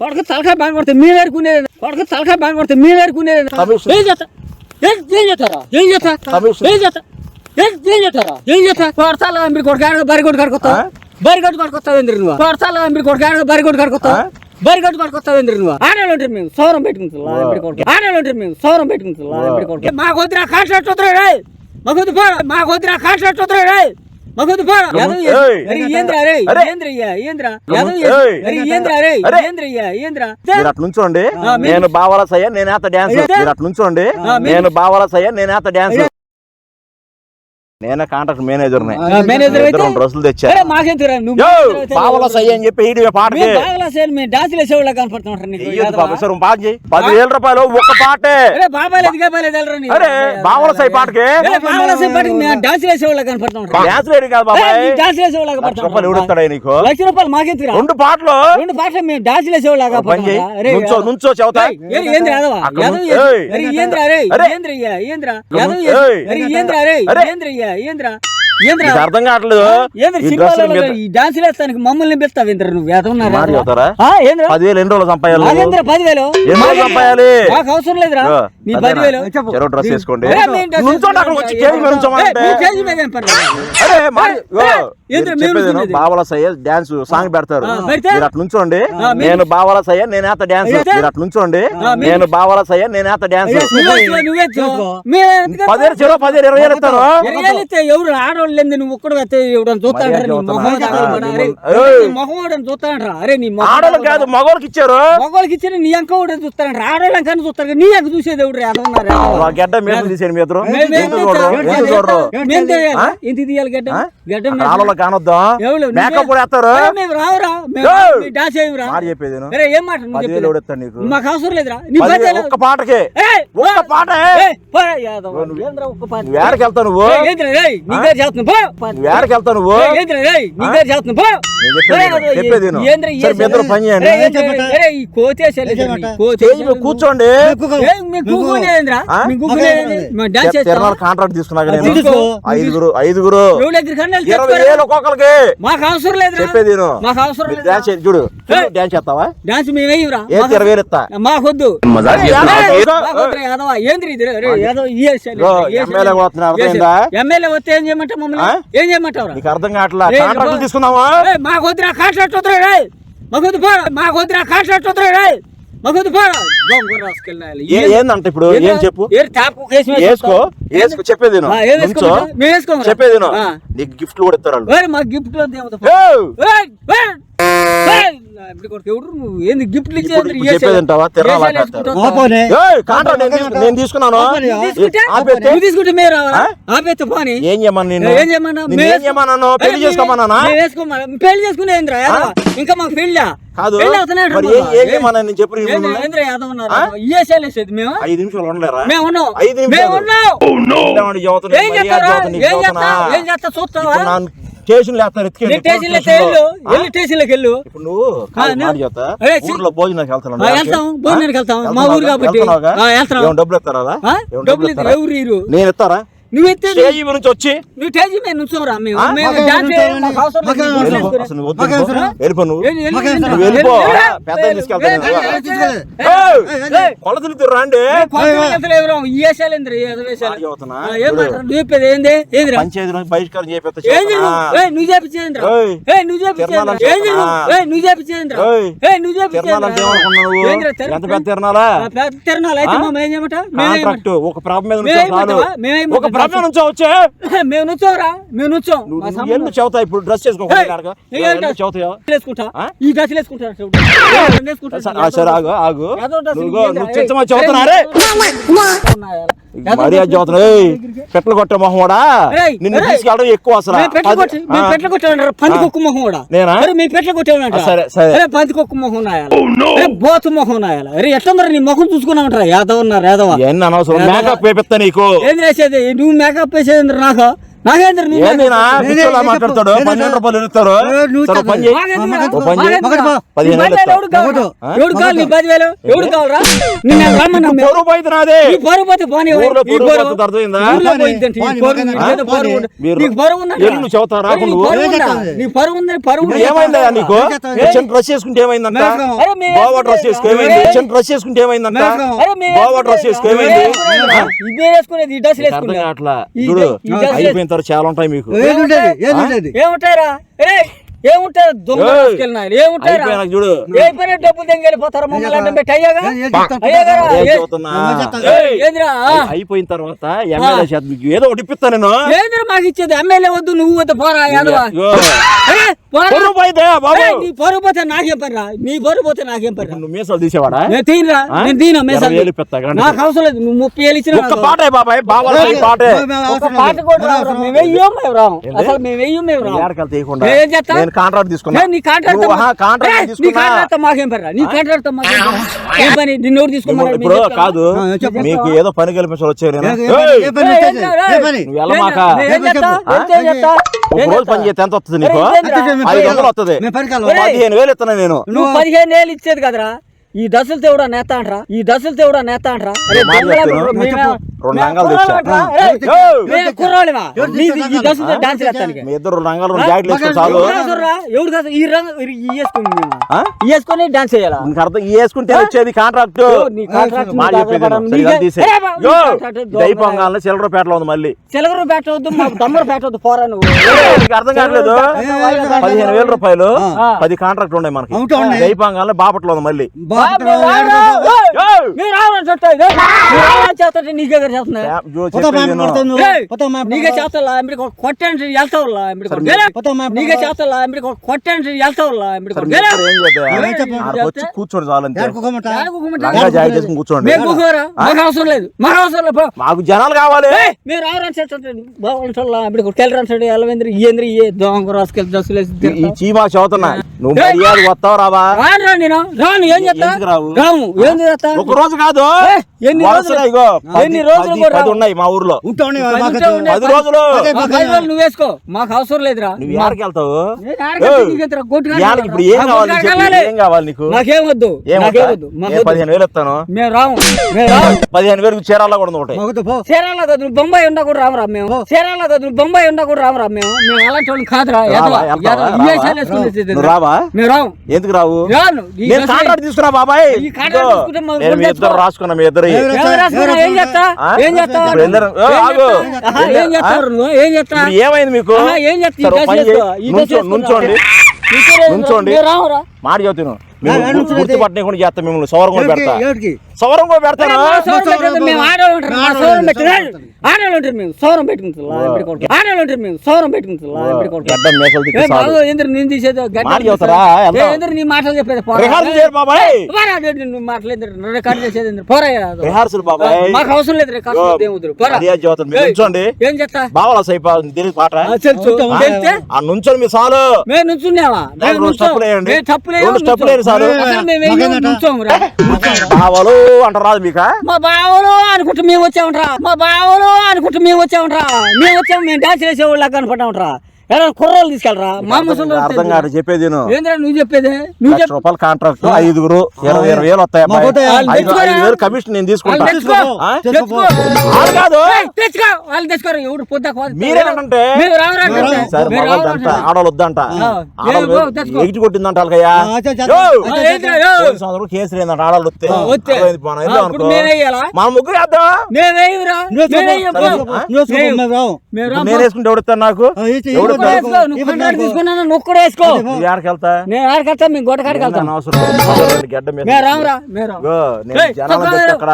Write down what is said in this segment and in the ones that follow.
కొడుకు తలకాయ బాగా కొడితే మేము ఏరుకునేది కొడుకు తలకాయ బాగా కొడితే మేము ఏరుకునేది. ఏం చేస్తా? ఏం చేస్తారా ఏం చేస్తా. ఏం చేస్తా? ఏం చేస్తారా ఏం చేస్తా? కొడతాల మీరు కొడుకు బరి కొట్టు కడుకొస్తావు ఆ? బరి కొట్టు కడుకొస్తావు ఎందుకు నువ్వు కొడతాల మీరు కొడుకు బరి కొట్టు కడుకొస్తావు? బరి కొట్టు కడుకొస్తావు ఎందుకు నువ్వు ఆడవాళ్ళు ఉంటారు మేము సౌరం పెట్టుకుంటున్నా ఆడవాళ్ళు ఉంటారు మేము సౌరం పెట్టుకుంటున్నా మాకు వద్దురా కాంట్రాక్ట్ వద్దురా రాయ్ మాకు వద్దు మాకు వద్దురా కాంట్రాక్ట్ వద్దురా రాయ్ మీరు అటు నుంచోండి. నేను బావాల సయ్య నేను ఏత డాన్స్? మీరు అటు నుంచోండి. ఆ, మీరు- నేను బావాల సయ్య నేను ఏత డాన్స్ నేనే కాంట్రాక్ట్ మేనేజర్ ఆ, మేనేజర్ అయితే? డ్రెస్సులు తెచ్చా అరే మాకెందుకురా నువ్వు యో మేనేజర్ అయితే బావల సయ్య అని చెప్పి ఈడి పాటకి మేము బాగలా సేల్ మేము డాన్స్ వేసేవాళ్ళ కనపడుతుంటారు నీకు. ఇయ్యొద్దు యాదవా? బాబు సార్ పాట చేయి. పదివేల రూపాయలు ఒక్క పాటే. అరే బావల సై పాటకి. నీకు లక్ష రూపాయలు మాకెందుకురా రెండు పాటలు. రెండు పాటలు మేము డాన్స్ వేసేవాళ్ళ పని చేయి. అరే నుంచో నుంచో చెబుతా. ఏంద్ర ఏంద్ర ఏంద్ర ఏంద్ర ఏంద్ర ఏంద్ర? అర్థం కావట్లేదు. ఈ డాన్స్ వేస్తానికి మమ్మల్ని నువ్వు పదివేలు ఎన్ని రోజులు సంపాయాలి సంపాయాలి? అవసరం లేదురా. ఇగో, నీ అదేనా? పదివేలు. చెరో డ్రెస్ వేసుకోండి? బావల సయ్య డాన్స్ సాంగ్ పెడతారు? మీరు అటు నుంచోండి. నేను బావల సయ్య నేను ఏత డాన్స్? మీరు అటు నుంచోండి. నేను బావల సయ్య నేను ఏత డాన్స్ పదివేలు చెరో పదివేలు ఇరవై ఎవరు ఆడవాళ్ళు లేని నువ్వు ఒక్కడు ఎవడని చూస్తాడు నీ చెబుతున్నా. మొహం ఆ, తగలబడా. అరే. నీ కాదు మగవాళ్ళకి ఇచ్చారు. మగవాళ్ళకి ఇచ్చిన నీ అంక కూడా చూస్తాడంట ఆడవాళ్ళం కానీ చూస్తారు నీ అంక చూసేది ఎవడు గడ్డ తీసేయండి మేము-. ఆ? ఇంత తీయాలి గడ్డ? గడ్డ కానొద్దాం? మేకప్ కూడా వేస్తారు? మేము రావురా డాన్స్ చెప్పేది ఏం మాట మాకు అవసరం లేదురా. ఒక్క పాటకే. ఒక్క. పాట? నువ్వు ఏడకి వెళ్తావు చేస్తున్నావు, వెళ్తావు నువ్వు? కూర్చోండి. కాంట్రాక్ట్ తీసుకున్నా కదా నేను. తీసుకో. ఐదుగురు ఐదుగురు. ఎవరి దగ్గరికి అన్నా వెళ్ళి ఇరవై తెచ్చుకోరా. వేలు ఒక్కొక్కరికి. మాకు అవసరం లేదురా చెప్పేది. మాకు అవసరం డాన్స్ చూడు. డాన్స్ చేస్తావా? డాన్స్ మేము ఇరవై వేలు ఇస్తా? మాకొద్దు. ఎమ్మెల్యే వస్తే ఏం మమ్మల్ని? ఏం చేయమంటావురా? నీకు అర్థం కావట్లా? ఏయ్, కాంట్రాక్ట్ ఇదిగో. తీసుకుందామా? ఏయ్, మాకొద్దురా కాంట్రాక్ట్ వద్దురా రే మాకొద్దు పో మాకొద్దురా కాంట్రాక్ట్ వద్దురా రే మాకొద్దు పో. దొంగ రాసుకెళ్ళాలి. ఏ- ఏందంట ఇప్పుడు? ఏం చెప్పు? టాప్ కేసు వేసుకో వేసుకో చెప్పేది? చెప్పేది. నీకు గిఫ్ట్లు కూడా ఇస్తారు వాళ్ళు. మాకు గిఫ్ట్ ఎవడు నువ్వు ఏంది గిఫ్ట్లు నేను తీసుకు- నేను తీసుకున్నాను. తీసుకుంటే ఆ? ఆపేస్తే పోనీ. ఏం చేయమని ఏం చేయమన్నా? పెళ్ళి వేసుకోమన్నా. పెళ్ళి చేసుకునే? ఇంకా మాకు పెళ్ళా? కాదు. పెళ్ళి అవుతున్నాడు మరి ఏం ఏం చేయమన్నా నేను చెప్పు మేము? ఐదు నిమిషాలు ఉండలేరా? మేము ఉన్నాం. ఐదు ఏం చేస్తా? చూస్తావా? స్టేషన్ పోలీస్లో వెళ్ళు స్టేషన్లో. వెళ్ళి స్టేషన్లోకి వెళ్ళు ఇప్పుడు నువ్వు ఊర్లో భోజనానికి వెళ్తాం భోజనానికి వెళ్తాం. మా ఊరు కాబట్టి. వెళ్తున్నావుగా? ఆ, వెళ్తాం ఏమైనా డబ్బులు ఇస్తారా? డబ్బులు? ఎవరు ఇరు నేను ఇస్తారా? స్టేజ్ నుంచి వచ్చి. నువ్వు స్టేజ్ మీద నుంచోరా మేము? వెళ్ళిపో. పెద్ద! కొలతలు ఇద్దరు రండి. ఏ, కొత్త వేషాలు ఎవరో ఈ వేషాలు. ఏందిరా, ఈ ఏదో? ఏంది బహిష్కారం. నువ్వు? చేపించేంద్రా నువ్వు చేపించేంద్రా నువ్వు? చేపించేంద్రా నువ్వు చేపించేంద్రా ఎంత పెద్ద తిరణాలా పెద్ద తిరణాలు అయితే ఆ? మేము ఏం ఒక ప్రాబ్లం మీద ఒక ప్రాబ్లం నుంచో వచ్చే? మేము నుంచోరా మేము ఎందుకు ఇప్పుడు? డ్రెస్? ఈ వేసుకుంటా సరే ఆగు ఆగు. నువ్వు చెత్తమా చదువుతున్నారే చదువుతున్నా. పెట్ల కొట్టే మొహం ఏయ్, నిన్ను. తీసుకెళ్ళడం ఎక్కువ అసలు. పెట్ల. పెట్ల పంది. కుక్కు మొహం కూడా నేనా? మీ పెట్ల సరే, పంది కుక్కు మొహం నాయాలి బోతు మొహం నాయాలి అరే ఎట్లా నీ మొహం చూసుకున్నామంటారా యాదవ్ ఉన్నారు యాదవ? ఎన్ని అనవసరం? ఏదో- మేకప్ వేపిస్తా నీకు. ఏం చేసేది? నువ్వు మేకప్ వేసేది నాకు నాగేంద్ర. మాట్లాడతాడు? నేనే పన్నెండు. రూపాయలు ఇస్తారు ఎవడు. కావాలా? నీ పదివేలు? ఎవడు కావాలరా పరువు పరువు. పరువు. పరువు పరువు. పరువు పరువు పరువు డ్రెస్ చేసుకుంటే ఏమైందంట? గోవా డ్రెస్ ఏమైంది? డ్రెస్ చేసుకుంటే ఏమైందంట? గోవా డ్రెస్ చేసుకో ఏమైంది? ఇదే వేసుకునేది చూడు డ్రెస్- అయిపోయిన తర్వాత చాలా ఉంటాయి మీకు. ఏముంటారా ఏ ఏముంటారా దొంగ ఏయ్. తీసుకెళ్ళినారు ఏముంటారా అయిపోయినాక చూడు. ఏ పని డబ్బులు దెంగెళ్ళిపోతారా మమ్మల్ని? అడ్డం పెట్టి అయ్యాగా? ఏం- ఏం చెప్తావు? అయ్యాగా? అదే ఏ- చెబుతున్నా. ఏం చేస్తావు? ఏయ్, ఏందిరా? అయి- అయిపోయిన తర్వాత ఎమ్మెల్యే చేత ఏదో ఒకటి ఇప్పిస్తా నేను. ఏందిరా మాకు ఇచ్చేది? ఎమ్మెల్యే వద్దు నువ్వు వద్దు పోరా యాదవా. ఇగో. ఏ, పోరా. పొరుగు బాబు నీ పరువు పోతే నాకేం పనిరా నీ పరువు పోతే నాకేం పనిరా నువ్వు మీసాలు తీసేవాడా నేను తీనరా ఆ? నేను తీనా ఇరవై మేసాలు వేలు ఇప్పిస్తా కానీ. నాకు అవసరం లేదు నువ్వు ముప్పై వేలు ఇచ్చిన ఒక్క పాటే బాబాయ్ బాబాయ్ ఈ పాటే ఒక పాట కూడా రావురా. మేము వెయ్యం మేము రాము అసలు మేము వెయ్యం మేము రాము ఏడకలు తీయకుండా ఏం చేస్తా? నేను కాంట్రాక్ట్ తీసుకున్నా ఏ, నీ కాంట్రాక్ట్ నువ్వు, ఆహా, కాంట్రాక్ట్ నీ తీసుకున్నా కాంట్రాక్ట్ మాకేం పనిరా నీ కాంట్రాక్ట్ మాకేం పని? ఏం పని నిన్ను ఎవరు నువ్వు తీసుకోమన్నారు ఇప్పుడు మీరు చెప్తారా? కాదు. మీకు ఏదో పని కల్పించాలి వచ్చారు ఏ పని- ఏ పని నువ్వు ఒక రోజు? పని చేస్తే ఎంత వస్తుంది నీకు. ఐదు వందలు వస్తుంది. పదిహేను వేలు ఇస్తున్నా నేను. నువ్వు పదిహేను వేలు ఇచ్చేది కదరా? ఈ దశలు తేవడా నేత అంటరా ఈ దశలు తేవడా నేత అంటరా రెండు రంగాలు మీ ఇద్దరు రంగాలు జాకెట్లు చాలు. ఎవడు కాదు? ఈ రంగు వేసుకుని డాన్స్ చేయాలా? నీకు అర్థం? వేసుకుంటే వచ్చేది కాంట్రాక్ట్ మాట చెప్పేది చిల్లరపేటలో ఉంది మళ్ళీ. మాకు పోరా నువ్వు నీకు అర్థం కావట్లేదు? పదిహేను వేల రూపాయలు. పది కాంట్రాక్ట్ ఉన్నాయి మనకి. దైపంగానే బాపట్లో ఉంది మళ్ళీ. మీరు చేస్తున్నా నీకే చేస్తా కొట్టండి వెళ్తావులా నీకే చేస్తా కొట్టండి వెళ్తావులా ఏం? ఏం కూర్చోండి కూర్చోండి. మాకు అవసరం లేదు. మాకు అవసరం లేదు. పో. మాకు జనాలు కావాలి. మీరు బాగుంటుందా చెడు ఎలవేంద్ర దొంగ రాసుకెళ్ళి దశలు ఈ- ఈ చీమా చదువుతున్నా నువ్వు మర్యాద వస్తావు రావా? రాను రా నేను. రాను. ఏం చేస్తా? రావు? ఏం చేస్తా? ఒక రోజు కాదు. ఎన్ని రోజులు? ఇగో ఎన్ని రోజులు పది- కూడా? ఉన్నాయి మా ఊర్లో. పది రోజులు. నువ్వు వేసుకో. మాకు అవసరం లేదురా. నువ్వు ఎక్కడికి వెళ్తావు? ఇప్పుడు ఏం కావాలి. ఏం కావాలి నీకు? నాకేం వద్దు. ఏం నాకేం వద్దా? వద్దు. మాకు ఏ వద్దు. పదిహేను వేలు ఇస్తాను. మేము రాము. పదిహేను వేలకు చీరాల్లో కూడా ఒకటి మాకు పో. చీరాల కదా నువ్వు బొంబాయి ఉన్నా కూడా రామరా మేము. చీరాల కదా నువ్వు బొంబాయి ఉన్నా కూడా రామరా మేము. మేము అలాంటి వాళ్ళని కాదురా రావా? మేము రాము. ఎందుకు రావు? నేను కాంట్రాక్ట్ తీసుకురా బాబాయ్. ఈ కాంట్రాక్ట్ తీసుకుంటే మీ ఇద్దరు. రాసుకున్నా మీ ఇద్దరు ఏమైంది మీకు. నుంచోండి. నుంచోండి. మాట చెబుతాను నా నుంచోండి. గుర్తుపట్టని కూడా చేస్తా మిమ్మల్ని సౌరం కూడా పెడతా. సౌరం కూడా పెడతాను ఆడవాళ్ళు ఉంటారు. మేము. సౌరం పెట్టుకుంటాం ఆడవాళ్ళు ఉంటారు సౌరం పెట్టుకుంటాం నేను తీసేది నీ మాటలు చెప్పేది? రికార్డ్ చేసేది మాకు అవసరం లేదు రికార్డ్ ఏం చేస్తా? బావలా సైపా తెలియదు పాట? ఆ, మీ చాలు మేము నుంచున్నావా నాకు మేము రెండు నుంచోం. స్టెప్పులు వేయండి. మేము స్టెప్పులు వేయం, రెండు స్టెప్పులు వేయండి నుంచోం. చాలు. అసలు మేము ఏం మగనట. నుంచోము రా. బావలు అంటారు మీకా మా బావలు అనుకుంటూ మేము వచ్చామంట్రా మా బావలు అనుకుంటూ మేము వచ్చామంట్రా మేము వచ్చాము మేము డాన్స్ చేసేవాళ్ళు కనపడ్డామంట్రా ఎలా కుర్రోళ్ళు తీసుకెళ్ళరా మా ముసలు అర్థం కాదు చెప్పేది నువ్వు చెప్పేది నువ్వు లక్ష చెప్పు రూపాయలు కాంట్రాక్ట్ ఐదుగురు ఇరవై ఇరవై వేలు వస్తాయి అబ్బాయి. మాకు వస్తాయి. ఐదు తెచ్చుకోరా. ఐదు వేలు కమిషన్ నేను తీసుకుంటా వాళ్ళు తెచ్చుకో. ఆ? తెచ్చుకో. వాళ్ళు కాదు ఏయ్, తెచ్చుకో వాళ్ళు తెచ్చుకోరు ఎవడు పొద్దా మీరేనంటే మేము రావురా అంటే. సరే మేము మగవాళ్ళు రావురా అంట అంటే. ఆడవాళ్ళు వద్దంట ఆ. ఆడవాళ్ళు ఏ, ఓ, తెచ్చుకో. ఎగిటి కొట్టిందంట వాళ్ళకయ్యా ఆ, చే- చే- యో! ఆ, ఏంద్రా, యో. పోలీసు సంవత్సరం కేసులు ఏందంట ఆడవాళ్ళు వస్తే ఆ, వస్తే. అర్థమైంది పోనా? ఆ, ఎందుకు ఇప్పుడు అనుకో? మేమే వేయాలా? మన ముగ్గురు వేద్దాం మేమేమిరా? నువ్వు మేమేయం చెప్పు. పో. ఆ? నువ్వు చెప్పు, మేము- మేము రావు. మేము ఇప్పుడు రాం నేను పో. వేసుకుంటే ఎవడుతాను నాకు ఆ, ఎవడు తీసుకున్నాను? నువ్వు కూడా వేసుకో. నువ్వు ఎక్కడికి వెళ్తా? నేను అవసరం గడ్డ మీద అక్కడ.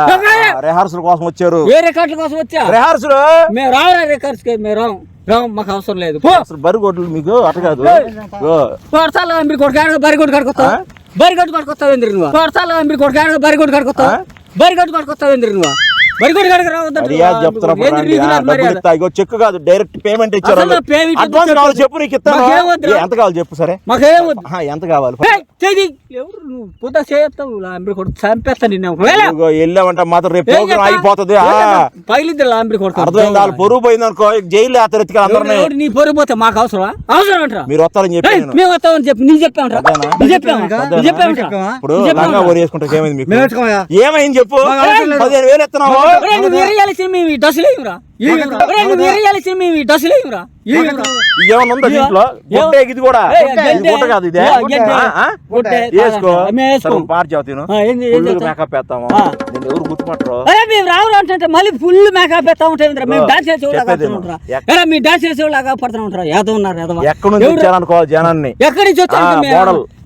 రిహార్సల్ కోసం వచ్చారు. ఏ రికార్డుల కోసం వచ్చా? రిహార్సల్? మేము రావురా రికార్డ్స్కి మేము రాము. రాము మాకు అవసరం లేదు. బరి కొట్లు మీకు అట కాదు. కొడతాలో మీరు బరి కొట్టు కడుకొస్తావు ఆ? బరి కొట్టు కడుకొస్తావు ఎందుకు నువ్వు? కొడతాలో మీరు కొడుకాడు బరి కొట్టు కడుకొస్తావు? బరి కొట్టు కడుకొస్తావు ఎందుకు నువ్వు? చెక్ కాదు డైరెక్ట్ పేమెంట్ ఇచ్చారు అడ్వాన్స్ చెప్పు. కావాలి చెప్పు నీకు ఇస్తాను. మాకేం వద్దురా. ఏ, ఎంత కావాలి చెప్పు సరే. మాకేం వద్దు. ఆహా, ఎంత కావాలి? వెళ్ళామంటే మాత్రం రేపు ప్రోగ్రామ్? అయిపోతుంది. అర్థమైంది? వాళ్ళు పొరుగు పోయింది అనుకో జైలు అందరినీ. నీ పొరుగు పోతే మాకు అవసరమా? అవసరం అంటారా? మీరు వస్తారని చెప్పి మేము వస్తామని చెప్పి? ఇప్పుడు? లంగా ఓరి వేసుకుంటే ఏమైంది మీకు. ఏమైంది చెప్పు. పదిహేను వేలు ఎత్తున్నావు? ఒరేయ్, నువ్వు వేరేయాల్సిన మేము ఈ డ్రెస్సులు ఏమన్నా. దీంట్లో. గుడ్డే ఇది కూడా. గుట్ట కాదు ఇదే. వేసుకో. పాట? మేకప్ వేస్తాము. నేను ఎవరు గుర్తుపట్టరు? మేము అంటే మళ్ళీ ఫుల్ మేకప్ పెడతా ఉంటాం మేము డాన్స్ చేసేవాళ్ళగా ఉంటారా? మీ డాన్స్ చేసేవాళ్ళగా పడుతూ ఉంటారా? ఏదో ఉన్నారు ఏదో ఎక్కడి నుంచి ఎవరు- వచ్చారనుకో జనాన్ని. ఎక్కడి నుంచి వచ్చారు? ఆ,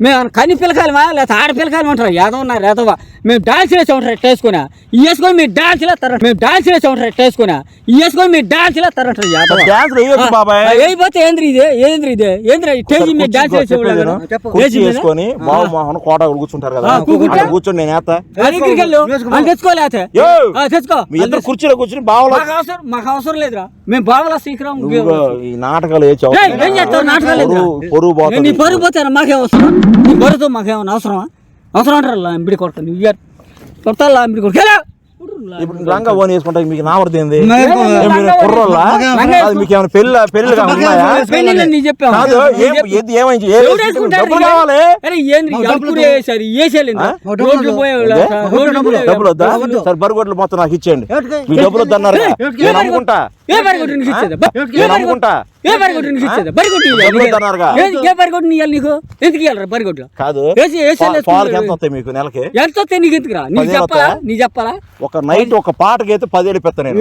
మేము కని పిల్లకాయలమా లేకపోతే ఆడ పిల్లకాయలు అంటారు? ఏదో ఉన్నారు ఏదోవా మేము డాన్స్ చేసే ఉంటారు? ఎట్ట వేసుకుని మీరు డాన్స్ మేము డాన్స్ చేసే ఉంటారు? ఎట్ట వేసుకొని మీరు డాన్స్ లేస్తారంటారు ఏదో డాన్స్ వేయొచ్చు బాబాయ్. అయిపోతే ఏంద్రి ఇదే ఏంద్రి ఇదే ఏంద్రి స్టేజ్ మీద డాన్స్ చేసేవాళ్ళు చెప్పు. కుర్చీ వేసుకొని బాబు మోహన్ కోట కూర్చుంటారు కదా. కూర్చొని నేను వేస్తా తెచ్చుకోలేతే తెచ్చుకో. మీ ఇద్దరు కుర్చీలో కూర్చుని బావలో మాకు అవసరం మాకు అవసరం లేదురా. మేము బావలా శీఘ్రం ఈ నాటకాలు ఏ ఏం చేస్తావు? నాటకాలు? పొరుగు నీ పరుగు పోతాను? మాకేం అవసరం. నీ పరుగుతో మాకేమన్నా అవసరమా? అవసరం అంటారు ఎంబిడి కొడతా నువ్వు ఇయ్యారు కొడతా ఎంబిడి కొడుకు? ఇప్పుడు లంగా ఓన్ వేసుకుంటే మీకు నావర్ది ఏంది? కుర్రోళ్ళా? మీకు ఏమైనా పెళ్ళి నీ చెప్పావు. కాదు ఏది ఏమైంది? డబ్బులు కావాలి? డబ్బులు వద్దా. సరే బరిగొడ్లు మొత్తం నాకు ఇచ్చేయండి? మీ డబ్బులు వద్దన్నారు? నేను నేను? అమ్ముకుంటా ఏ బరిగొట్టు నీకు ఇచ్చేది? బరిగొట్టు ఇయ్యాలి. డబ్బులు వద్దన్నారుగా. ఏంది? ఏ బరిగొట్టు ఇయ్యాలి నీకు? ఎందుకు ఇవ్వాలి బరిగొడ్లు కాదు. వేసి వేసేయాలి పా- పాలకి ఎంత వస్తాయి మీకు నెలకి? ఎంత వస్తాయి నీకు ఎందుకురా? నీకు పదివేలు చెప్పాలా? వస్తాయా? నీ చెప్పాలా? ఒక నైట్ ఒక పాటకి అయితే పదివేలు పెడతా నేను.